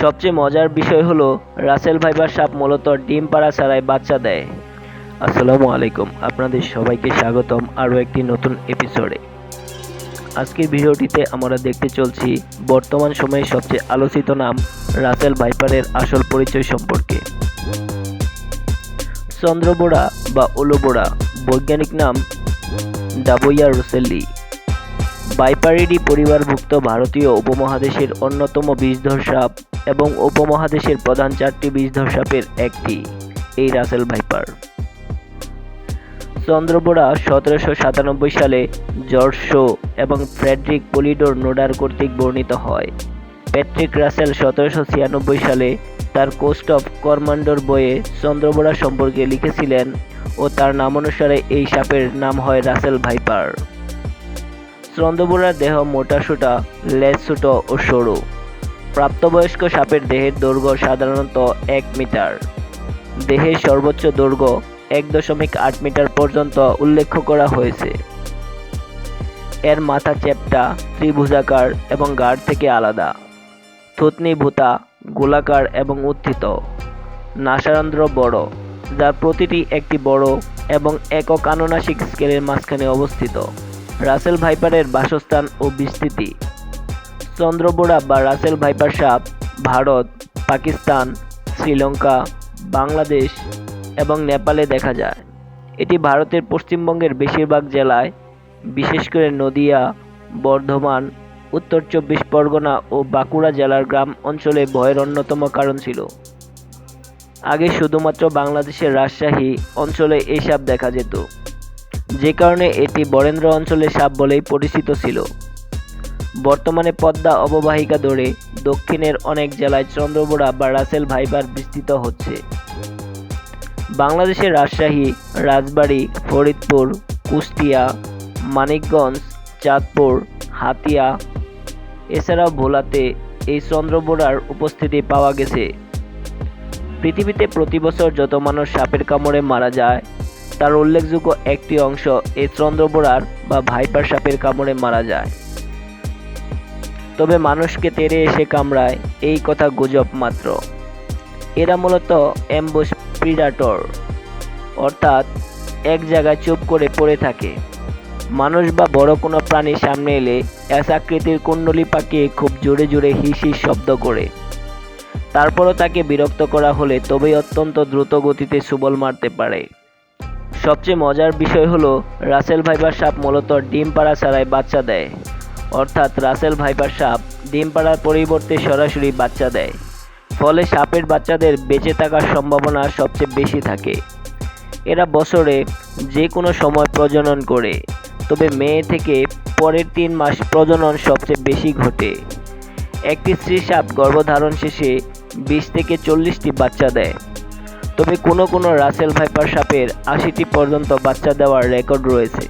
সবচেয়ে মজার বিষয় হলো, রাসেল ভাইপার সাপ মূলত ডিম পাড়া ছাড়াই বাচ্চা দেয়। আসসালামু আলাইকুম, আপনাদের সবাইকে স্বাগতম আরও একটি নতুন এপিসোডে আজকের ভিডিওটিতে আমরা দেখতে চলছি বর্তমান সময়ে সবচেয়ে আলোচিত নাম রাসেল ভাইপারের আসল পরিচয় সম্পর্কে। চন্দ্রবোড়া বা ওলোবোড়া, বৈজ্ঞানিক নাম ডাবইয়া রুসেল্লি। বাইপারিডি পরিবারভুক্ত ভারতীয় উপমহাদেশের অন্যতম বিষধর সাপ এবং উপমহাদেশের প্রধান চারটি বিষধর সাপের একটি, এই রাসেল ভাইপার। চন্দ্রবোড়া সতেরোশো সাতানব্বই সালে জর্জ শো এবং ফ্রেডরিক পলিডোর নোডার কর্তৃক বর্ণিত হয়। প্যাট্রিক রাসেল সতেরোশো ছিয়ানব্বই সালে তার কোস্ট অফ কমান্ডোর বইয়ে চন্দ্রবোড়া সম্পর্কে লিখেছিলেন ও তার নামানুসারে এই সাপের নাম হয় রাসেল ভাইপার। চন্দ্রবোড়ার দেহ মোটাসোটা লেজ ছোট ও সরু। প্রাপ্তবয়স্ক সাপের দেহের দৈর্ঘ্য সাধারণত এক মিটার। দেহের সর্বোচ্চ দৈর্ঘ্য এক দশমিক আট মিটার পর্যন্ত উল্লেখ করা হয়েছে। এর মাথা চ্যাপ্টা ত্রিভুজাকার এবং গাড় থেকে আলাদা। থুতনি ভূতা গোলাকার এবং উত্থিত। নাসারন্ধ্র বড়, যার প্রতিটি একটি বড় এবং একক আনুনাসিক স্কেলের মাঝখানে অবস্থিত। রাসেল ভাইপারের বাসস্থান ও বিস্তৃতি। চন্দ্রবোড়া বা রাসেল ভাইপার সাপ ভারত, পাকিস্তান, শ্রীলঙ্কা, বাংলাদেশ এবং নেপালে দেখা যায়। এটি ভারতের পশ্চিমবঙ্গের বেশিরভাগ জেলায়, বিশেষ করে নদিয়া, বর্ধমান, উত্তর চব্বিশ পরগনা ও বাঁকুড়া জেলার গ্রাম অঞ্চলে ভয়ের অন্যতম কারণ ছিল। আগে শুধুমাত্র বাংলাদেশের রাজশাহী অঞ্চলে এই সাপ দেখা যেত। যে কারণে এটি বরেন্দ্র অঞ্চলের সাপ বলেই পরিচিত ছিল। বর্তমানে পদ্মা অববাহিকা ধরে দক্ষিণের অনেক জেলায় চন্দ্রবোড়া বা রাসেল ভাইবার বিস্তৃত হচ্ছে। বাংলাদেশের রাজশাহী, রাজবাড়ী, ফরিদপুর, কুষ্টিয়া, মানিকগঞ্জ, চাঁদপুর, হাতিয়া, এছাড়াও ভোলাতে এই চন্দ্রবোড়ার উপস্থিতি পাওয়া গেছে। পৃথিবীতে প্রতি বছর যত মানুষ সাপের কামড়ে মারা যায় তার উল্লেখযোগ্য একটি অংশ এই চন্দ্রবোড়ার বা ভাইপার সাপের কামড়ে মারা যায়। তবে মানুষকে তেড়ে এসে কামড়ায়, এই কথা গুজব মাত্র। এরা মূলত অ্যাম্বুশ প্রিডাটর, অর্থাৎ এক জায়গায় চুপ করে পড়ে থাকে। মানুষ বা বড় কোনো প্রাণীর সামনে এলে এস আকৃতির কুণ্ডলি পাকিয়ে খুব জোরে জোরে হিস শব্দ করে। তারপরও তাকে বিরক্ত করা হলে তবেই অত্যন্ত দ্রুত গতিতে সুবল মারতে পারে। সবচেয়ে মজার বিষয় হলো, রাসেল ভাইপার সাপ মূলত ডিম পাড়া ছাড়াই বাচ্চা দেয়। অর্থাৎ রাসেল ভাইপার সাপ ডিম পাড়ার পরিবর্তে সরাসরি বাচ্চা দেয়। ফলে সাপের বাচ্চাদের বেঁচে থাকার সম্ভাবনা সবচেয়ে বেশি থাকে। এরা বছরে যে কোনো সময় প্রজনন করে, তবে মেয়ে থেকে পরের তিন মাস প্রজনন সবচেয়ে বেশি ঘটে। একটি স্ত্রী সাপ গর্ভধারণ শেষে বিশ থেকে চল্লিশটি বাচ্চা দেয়। তবে কোনো কোনো রাসেল ভাইপার সাপের আশিটি পর্যন্ত বাচ্চা দেওয়ার রেকর্ড রয়েছে।